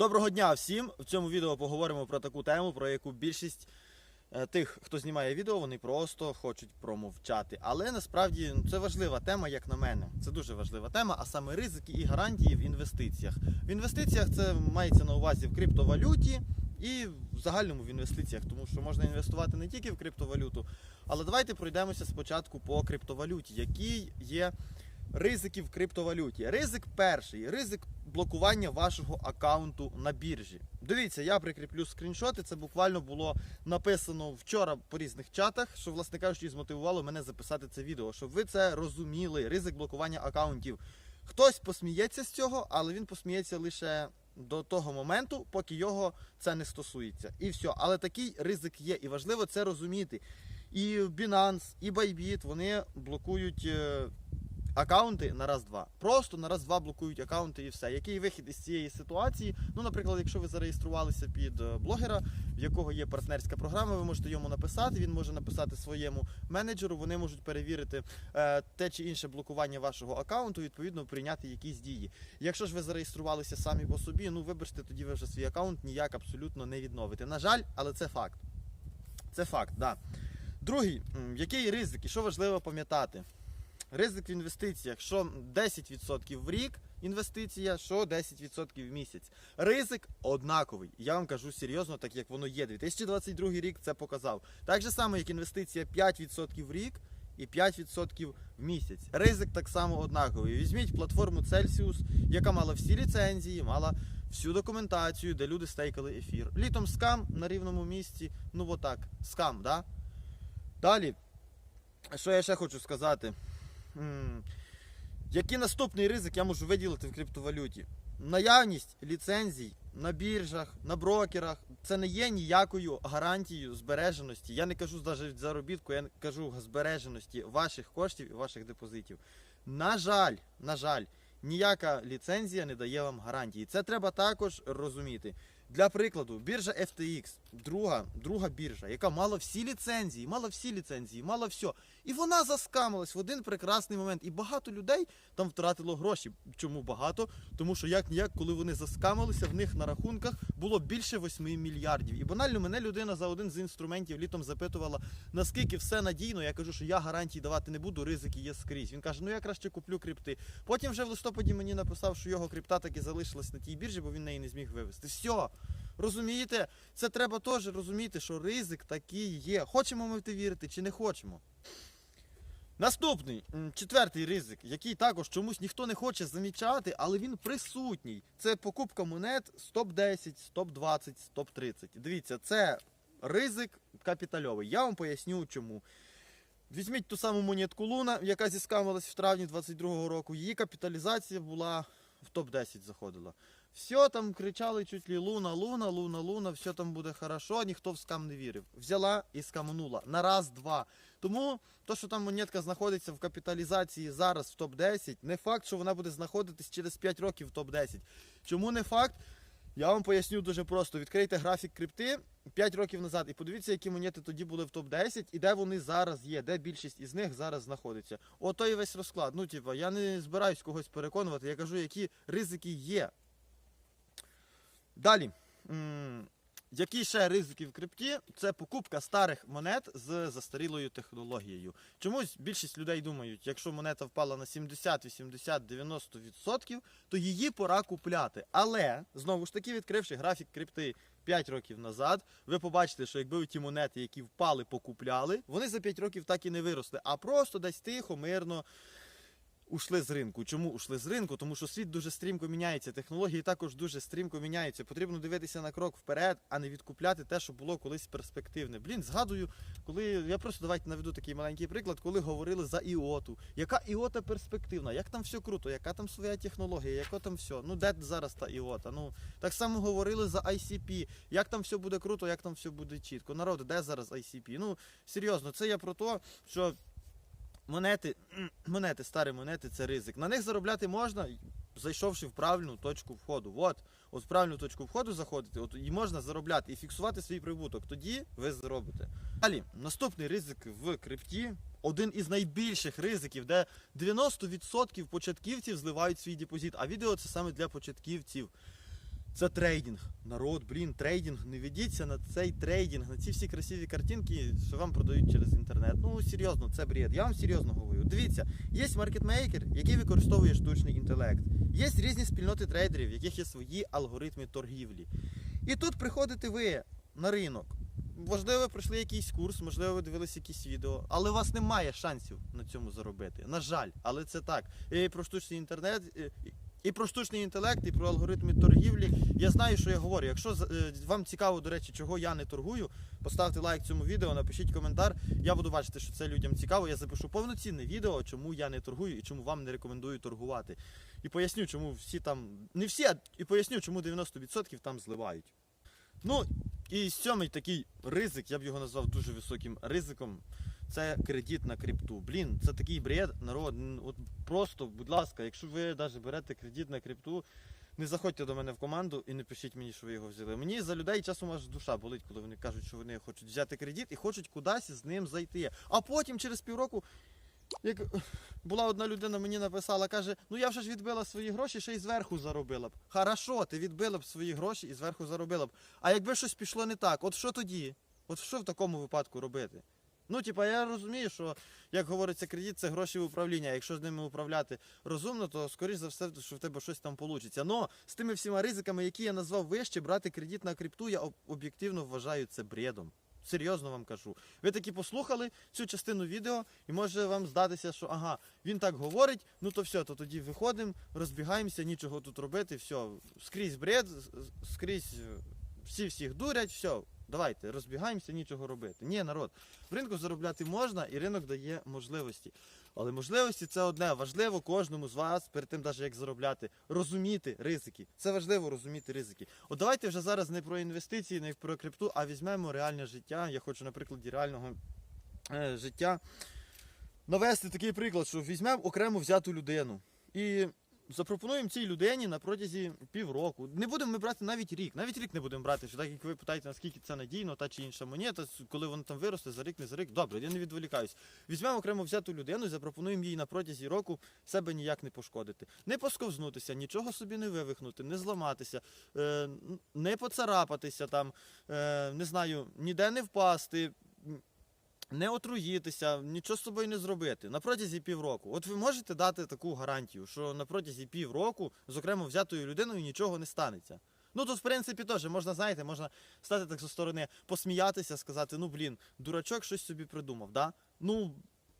Доброго дня всім! В цьому відео поговоримо про таку тему, про яку більшість е, тих, хто знімає відео, вони просто хочуть промовчати. Але насправді ну, це важлива тема, як на мене. Це дуже важлива тема, а саме ризики і гарантії в інвестиціях. В інвестиціях це мається на увазі в криптовалюті і в загальному в інвестиціях, тому що можна інвестувати не тільки в криптовалюту. Але давайте пройдемося спочатку по криптовалюті, які є ризики в криптовалюті. Ризик перший ризик блокування вашого аккаунту на біржі. Дивіться, я прикріплю скріншоти. Це буквально було написано вчора по різних чатах, що, власне кажучи, змотивувало мене записати це відео, щоб ви це розуміли. Ризик блокування аккаунтів. Хтось посміється з цього, але він посміється лише до того моменту, поки його це не стосується. І все. Але такий ризик є, і важливо це розуміти. І Binance, і Bybit, вони блокують аккаунти на раз-два. Просто на раз-два блокують аккаунти і все. Який вихід із цієї ситуації? Ну, наприклад, якщо ви зареєструвалися під е, блогера, в якого є партнерська програма, ви можете йому написати. Він може написати своєму менеджеру. Вони можуть перевірити е, те чи інше блокування вашого аккаунту, відповідно прийняти якісь дії. Якщо ж ви зареєструвалися самі по собі, ну вибачте, тоді ви вже свій аккаунт ніяк абсолютно не відновите. На жаль, але це факт. Це факт. Да. Другий, який ризик і що важливо пам'ятати? Ризик в інвестиціях, що 10% в рік інвестиція, що 10% в місяць. Ризик однаковий. Я вам кажу серйозно, так як воно є. 2022 рік це показав. Так же само, як інвестиція 5% в рік і 5% в місяць. Ризик так само однаковий. Візьміть платформу Celsius, яка мала всі ліцензії, мала всю документацію, де люди стейкали ефір. Літом скам на рівному місці. Ну отак, скам, да? Далі, що я ще хочу сказати? Який наступний ризик я можу виділити в криптовалюті? Наявність ліцензій на біржах, на брокерах це не є ніякою гарантією збереженості. Я не кажу навіть заробітку, я кажу збереженості ваших коштів і ваших депозитів. На жаль, на жаль, ніяка ліцензія не дає вам гарантії. Це треба також розуміти. Для прикладу, біржа FTX, друга, друга біржа, яка мала всі ліцензії, мала всі ліцензії, мала все. І вона заскамилась в один прекрасний момент. І багато людей там втратило гроші. Чому багато? Тому що як ніяк, коли вони заскамилися, в них на рахунках було більше 8 мільярдів. І банально мене людина за один з інструментів літом запитувала, наскільки все надійно. Я кажу, що я гарантій давати не буду, ризики є скрізь. Він каже, ну я краще куплю крипти. Потім вже в листопаді мені написав, що його крипта таки залишилась на тій біржі, бо він неї не зміг вивести. Все. Розумієте? Це треба теж розуміти, що ризик такий є. Хочемо ми в це вірити чи не хочемо. Наступний, четвертий ризик, який також чомусь ніхто не хоче замічати, але він присутній. Це покупка монет з топ-10, з топ-20, з топ-30. Дивіться, це ризик капітальовий. Я вам поясню чому. Візьміть ту саму монетку Луна, яка зіскамилась в травні 22-го року. Її капіталізація була в топ-10 заходила. Все там кричали чуть ли Луна, Луна, Луна, Луна, все там буде хорошо, ніхто в скам не вірив. Взяла і скаманула на раз-два. Тому то, що там монетка знаходиться в капіталізації зараз в топ-10, не факт, що вона буде знаходитись через 5 років в топ-10. Чому не факт? Я вам поясню дуже просто. Відкрийте графік крипти 5 років назад і подивіться, які монети тоді були в топ-10 і де вони зараз є, де більшість із них зараз знаходиться. Ото і весь розклад. Ну, типа, я не збираюсь когось переконувати, я кажу, які ризики є. Далі. Які ще ризики в крипті? Це покупка старих монет з застарілою технологією. Чомусь більшість людей думають, якщо монета впала на 70, 80, 90%, то її пора купляти. Але знову ж таки, відкривши графік крипти 5 років назад, ви побачите, що якби ті монети, які впали, покупляли, вони за 5 років так і не виросли, а просто десь тихо, мирно ушли з ринку. Чому ушли з ринку? Тому що світ дуже стрімко міняється, технології також дуже стрімко міняються. Потрібно дивитися на крок вперед, а не відкупляти те, що було колись перспективне. Блін, згадую, коли я просто давайте наведу такий маленький приклад, коли говорили за іоту. Яка іота перспективна? Як там все круто, яка там своя технологія, яка там все? Ну де зараз та іота? Ну так само говорили за ICP. Як там все буде круто, як там все буде чітко. Народ, де зараз ICP? Ну серйозно, це я про те, що монети, монети, старі монети це ризик. На них заробляти можна, зайшовши в правильну точку входу. От, от в правильну точку входу заходити, от і можна заробляти і фіксувати свій прибуток. Тоді ви заробите. Далі, наступний ризик в крипті. Один із найбільших ризиків, де 90% початківців зливають свій депозит. А відео це саме для початківців. Це трейдинг. Народ, блін, трейдинг. Не ведіться на цей трейдинг, на ці всі красиві картинки, що вам продають через інтернет. Ну серйозно, це бред. Я вам серйозно говорю. Дивіться, є маркетмейкер, який використовує штучний інтелект. Є різні спільноти трейдерів, в яких є свої алгоритми торгівлі. І тут приходите ви на ринок. Можливо, ви пройшли якийсь курс, можливо, ви дивилися якісь відео, але у вас немає шансів на цьому заробити. На жаль, але це так. І про штучний інтернет, і- і про штучний інтелект, і про алгоритми торгівлі. Я знаю, що я говорю. Якщо е, вам цікаво, до речі, чого я не торгую, поставте лайк цьому відео, напишіть коментар. Я буду бачити, що це людям цікаво. Я запишу повноцінне відео, чому я не торгую і чому вам не рекомендую торгувати. І поясню, чому всі там, не всі, а і поясню, чому 90% там зливають. Ну, і сьомий такий ризик, я б його назвав дуже високим ризиком. Це кредит на крипту. Блін, це такий бред, народ. От просто, будь ласка, якщо ви навіть берете кредит на крипту, не заходьте до мене в команду і не пишіть мені, що ви його взяли. Мені за людей часом аж душа болить, коли вони кажуть, що вони хочуть взяти кредит і хочуть кудись з ним зайти. А потім через півроку. Як була одна людина, мені написала, каже: ну я вже ж відбила свої гроші, ще й зверху заробила б. Хорошо, ти відбила б свої гроші і зверху заробила б. А якби щось пішло не так, от що тоді? От що в такому випадку робити? Ну, типа, я розумію, що, як говориться, кредит це гроші в управління. Якщо з ними управляти розумно, то скоріш за все, що в тебе щось там вийде. Но з тими всіма ризиками, які я назвав вище, брати кредит на крипту, я об'єктивно вважаю це бредом. Серйозно вам кажу. Ви таки послухали цю частину відео, і може вам здатися, що ага, він так говорить, ну то все, то тоді виходимо, розбігаємося, нічого тут робити, все, скрізь бред, скрізь всі всіх дурять, все, давайте, розбігаємося, нічого робити. Ні, народ, в ринку заробляти можна, і ринок дає можливості. Але можливості це одне. Важливо кожному з вас, перед тим, навіть як заробляти, розуміти ризики. Це важливо розуміти ризики. От давайте вже зараз не про інвестиції, не про крипту, а візьмемо реальне життя. Я хочу на прикладі реального е, життя навести такий приклад, що візьмемо окремо взяту людину і запропонуємо цій людині на протязі півроку. Не будемо ми брати навіть рік, навіть рік не будемо брати, що так як ви питаєте, наскільки це надійно, та чи інша монета, коли вона там виросте, за рік, не за рік. Добре, я не відволікаюсь. Візьмемо окремо взяту людину і запропонуємо їй на протязі року себе ніяк не пошкодити. Не посковзнутися, нічого собі не вивихнути, не зламатися, е, не поцарапатися там, е, не знаю, ніде не впасти. Не отруїтися, нічого з собою не зробити на протязі півроку. От ви можете дати таку гарантію, що на протязі півроку з окремо взятою людиною нічого не станеться. Ну тут, в принципі, теж можна, знаєте, можна стати так зі сторони, посміятися, сказати, ну блін, дурачок щось собі придумав. Да? Ну,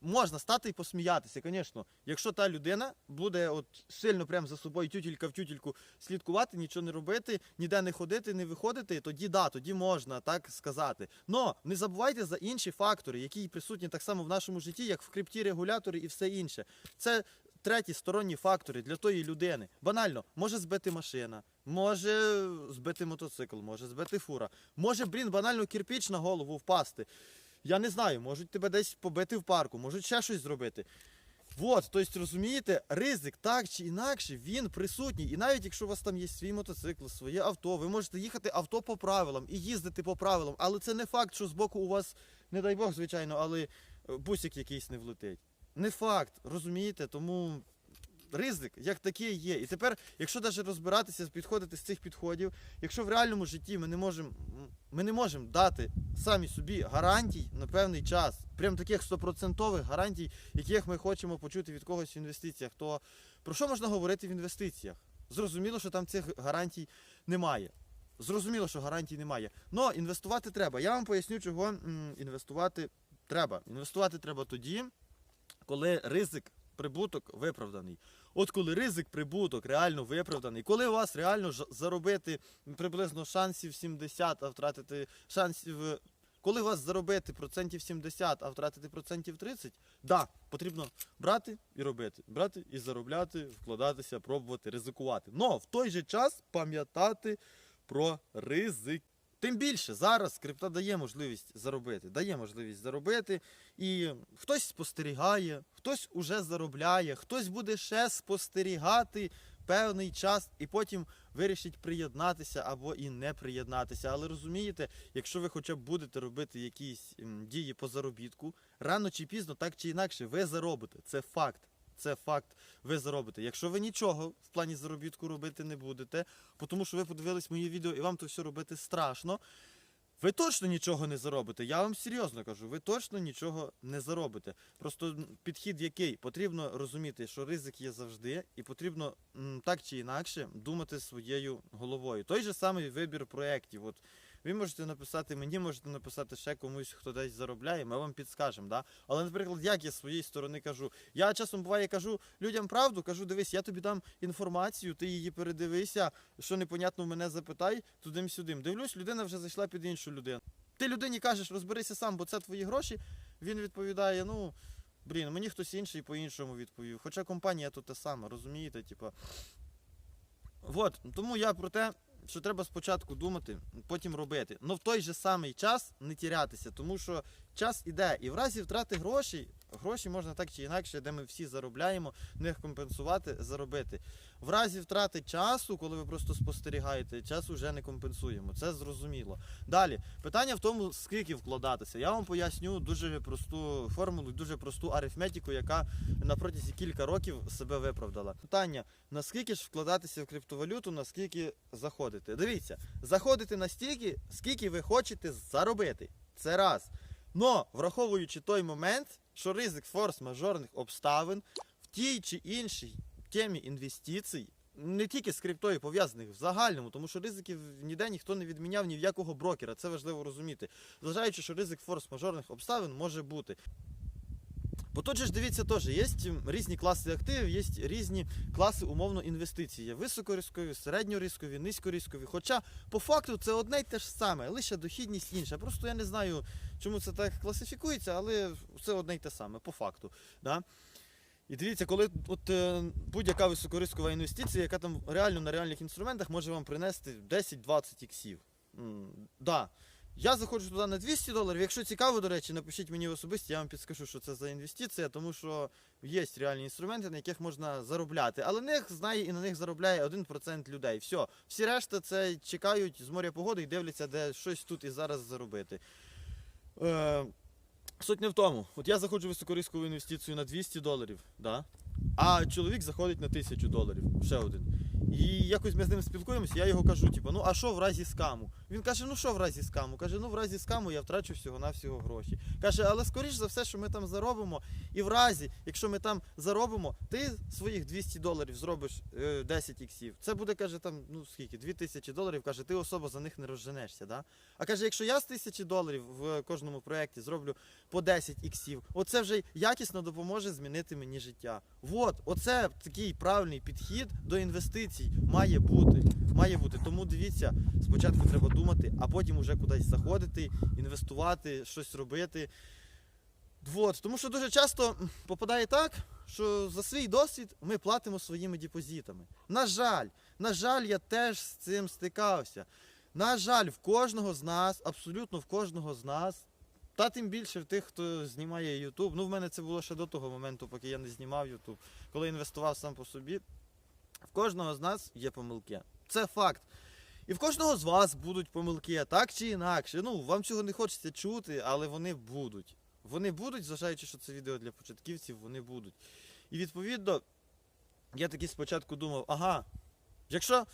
можна стати і посміятися, звісно. Якщо та людина буде от сильно прям за собою тютілька в тютільку слідкувати, нічого не робити, ніде не ходити, не виходити, тоді да, тоді можна так сказати. Но не забувайте за інші фактори, які присутні так само в нашому житті, як в крипті регулятори і все інше. Це треті сторонні фактори для тої людини. Банально, може збити машина, може збити мотоцикл, може збити фура, може, блін, банально кирпіч на голову впасти. Я не знаю, можуть тебе десь побити в парку, можуть ще щось зробити. Вот, тобто, розумієте, ризик так чи інакше він присутній. І навіть якщо у вас там є свій мотоцикл, своє авто, ви можете їхати авто по правилам і їздити по правилам, але це не факт, що збоку у вас, не дай Бог, звичайно, але е, бусик якийсь не влетить. Не факт, розумієте? Тому ризик як такий є. І тепер, якщо навіть розбиратися, підходити з цих підходів, якщо в реальному житті ми не можемо не можемо дати самі собі гарантій на певний час, прям таких стопроцентових гарантій, яких ми хочемо почути від когось в інвестиціях, то про що можна говорити в інвестиціях? Зрозуміло, що там цих гарантій немає. Зрозуміло, що гарантій немає. Но інвестувати треба. Я вам поясню, чого інвестувати треба. Інвестувати треба тоді, коли ризик, прибуток виправданий. От коли ризик, прибуток реально виправданий, коли у вас реально заробити приблизно шансів 70, а втратити шансів. Коли у вас заробити процентів 70, а втратити процентів 30, да, потрібно брати і робити, брати і заробляти, вкладатися, пробувати, ризикувати. Но в той же час пам'ятати про ризик. Тим більше зараз крипта дає можливість заробити, дає можливість заробити, і хтось спостерігає, хтось уже заробляє, хтось буде ще спостерігати певний час і потім вирішить приєднатися або і не приєднатися. Але розумієте, якщо ви хоча б будете робити якісь дії по заробітку, рано чи пізно, так чи інакше, ви заробите. Це факт. Це факт, ви заробите. Якщо ви нічого в плані заробітку робити не будете, тому що ви подивились мої відео і вам то все робити страшно. Ви точно нічого не заробите. Я вам серйозно кажу, ви точно нічого не заробите. Просто підхід який потрібно розуміти, що ризик є завжди, і потрібно так чи інакше думати своєю головою. Той же самий вибір проєктів. От ви можете написати мені, можете написати ще комусь, хто десь заробляє, ми вам підскажемо. Да? Але, наприклад, як я з своєї сторони кажу, я часом буває кажу людям правду, кажу, дивись, я тобі дам інформацію, ти її передивися, що непонятно мене запитай, тудим-сюдим. Дивлюсь, людина вже зайшла під іншу людину. Ти людині кажеш, розберися сам, бо це твої гроші. Він відповідає: ну. Блін, мені хтось інший по-іншому відповів. Хоча компанія тут та сама, розумієте, типа. От, тому я про те, що треба спочатку думати, потім робити. Але в той же самий час не тірятися, тому що час іде. І в разі втрати грошей, гроші можна так чи інакше, де ми всі заробляємо, них компенсувати, заробити. В разі втрати часу, коли ви просто спостерігаєте, час вже не компенсуємо. Це зрозуміло. Далі, питання в тому, скільки вкладатися. Я вам поясню дуже просту формулу, дуже просту арифметику, яка на протязі кілька років себе виправдала. Питання: наскільки ж вкладатися в криптовалюту, наскільки заходити? Дивіться, заходити настільки, скільки ви хочете заробити. Це раз. Но враховуючи той момент, що ризик форс-мажорних обставин в тій чи іншій темі інвестицій, не тільки з криптою пов'язаних в загальному, тому що ризиків ніде ніхто не відміняв ні в якого брокера. Це важливо розуміти. Зважаючи, що ризик форс-мажорних обставин може бути. Бо тут же ж дивіться теж, є різні класи активів, є різні класи умовно інвестицій. Є високоризкові, середньоризкові, низькоризкові. Хоча по факту це одне й те ж саме, лише дохідність інша. Просто я не знаю, чому це так класифікується, але це одне й те саме, по факту. Да? І дивіться, коли от, е, будь-яка високорискова інвестиція, яка там реально на реальних інструментах може вам принести 10-20 іксів. М, да. Я заходжу туди на 200 доларів. Якщо цікаво, до речі, напишіть мені в особисті, я вам підскажу, що це за інвестиція, тому що є реальні інструменти, на яких можна заробляти. Але них знає і на них заробляє 1% людей. Все. Всі решта це чекають з моря погоди і дивляться, де щось тут і зараз заробити. Е, суть не в тому. От я заходжу в високорискову інвестицію на 200 доларів, да? а чоловік заходить на 1000 доларів. Ще один. І якось ми з ним спілкуємося, я його кажу, типу, ну а що в разі скаму? Він каже, ну що в разі скаму? Каже, ну в разі скаму я втрачу всього-навсього гроші. Каже, але скоріш за все, що ми там заробимо, і в разі, якщо ми там заробимо, ти своїх 200 доларів зробиш е, 10 іксів. Це буде, каже, там, ну скільки, 2000 доларів, каже, ти особо за них не розженешся. Да? А каже, якщо я з 1000 доларів в кожному проєкті зроблю по 10 іксів, оце вже якісно допоможе змінити мені життя. Вот, оце такий правильний підхід до інвестицій має бути. Має бути. Тому дивіться, спочатку треба думати, а потім уже кудись заходити, інвестувати, щось робити. Вот. Тому що дуже часто попадає так, що за свій досвід ми платимо своїми депозитами. На жаль, на жаль, я теж з цим стикався. На жаль, в кожного з нас, абсолютно в кожного з нас, та тим більше в тих, хто знімає YouTube. Ну, в мене це було ще до того моменту, поки я не знімав YouTube, коли інвестував сам по собі. В кожного з нас є помилки. Це факт. І в кожного з вас будуть помилки, так чи інакше. Ну, вам цього не хочеться чути, але вони будуть. Вони будуть, зважаючи, що це відео для початківців, вони будуть. І відповідно, я таки спочатку думав, ага, якщо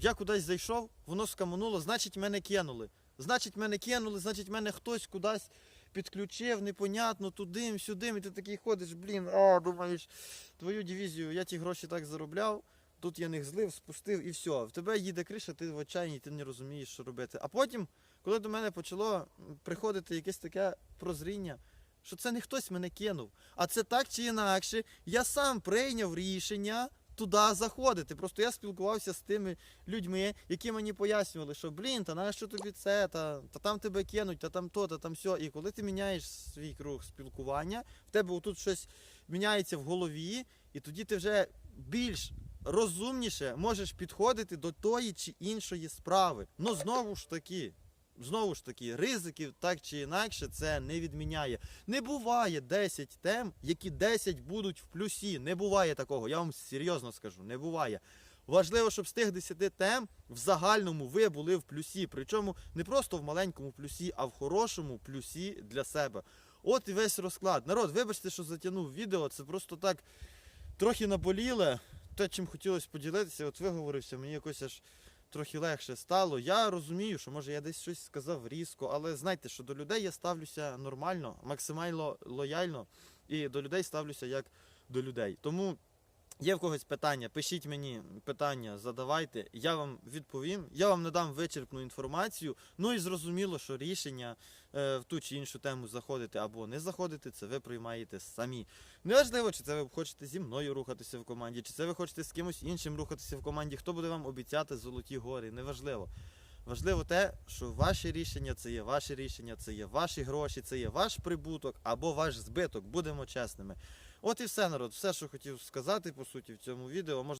я кудись зайшов, воно скамануло, значить мене кинули. Значить, мене кинули, значить, мене хтось кудись підключив, непонятно, туди, сюди, і ти такий ходиш, блін, а, думаєш, твою дивізію, я ті гроші так заробляв, тут я них злив, спустив і все. В тебе їде криша, ти в отчаянні, ти не розумієш, що робити. А потім, коли до мене почало приходити якесь таке прозріння, що це не хтось мене кинув, а це так чи інакше, я сам прийняв рішення туди заходити. Просто я спілкувався з тими людьми, які мені пояснювали, що блін, та нащо тобі це, та, та там тебе кинуть, та там то, та там сьо. І коли ти міняєш свій круг спілкування, в тебе отут щось міняється в голові, і тоді ти вже більш розумніше можеш підходити до тої чи іншої справи. Ну знову ж таки. Знову ж таки, ризиків так чи інакше це не відміняє. Не буває 10 тем, які 10 будуть в плюсі. Не буває такого. Я вам серйозно скажу, не буває. Важливо, щоб з тих 10 тем в загальному ви були в плюсі. Причому не просто в маленькому плюсі, а в хорошому плюсі для себе. От і весь розклад. Народ, вибачте, що затягнув відео. Це просто так. трохи наболіле. Те, чим хотілося поділитися, от виговорився, мені якось аж трохи легше стало. Я розумію, що може я десь щось сказав різко, але знайте, що до людей я ставлюся нормально, максимально лояльно, і до людей ставлюся як до людей. Тому є в когось питання, пишіть мені питання, задавайте, я вам відповім. Я вам надам вичерпну інформацію. Ну і зрозуміло, що рішення е, в ту чи іншу тему заходити або не заходити, це ви приймаєте самі. Неважливо, чи це ви хочете зі мною рухатися в команді, чи це ви хочете з кимось іншим рухатися в команді, хто буде вам обіцяти золоті гори, неважливо. Важливо те, що ваші рішення це є ваші рішення, це є ваші гроші, це є ваш прибуток або ваш збиток. Будемо чесними. От і все, народ. Все, що хотів сказати, по суті, в цьому відео.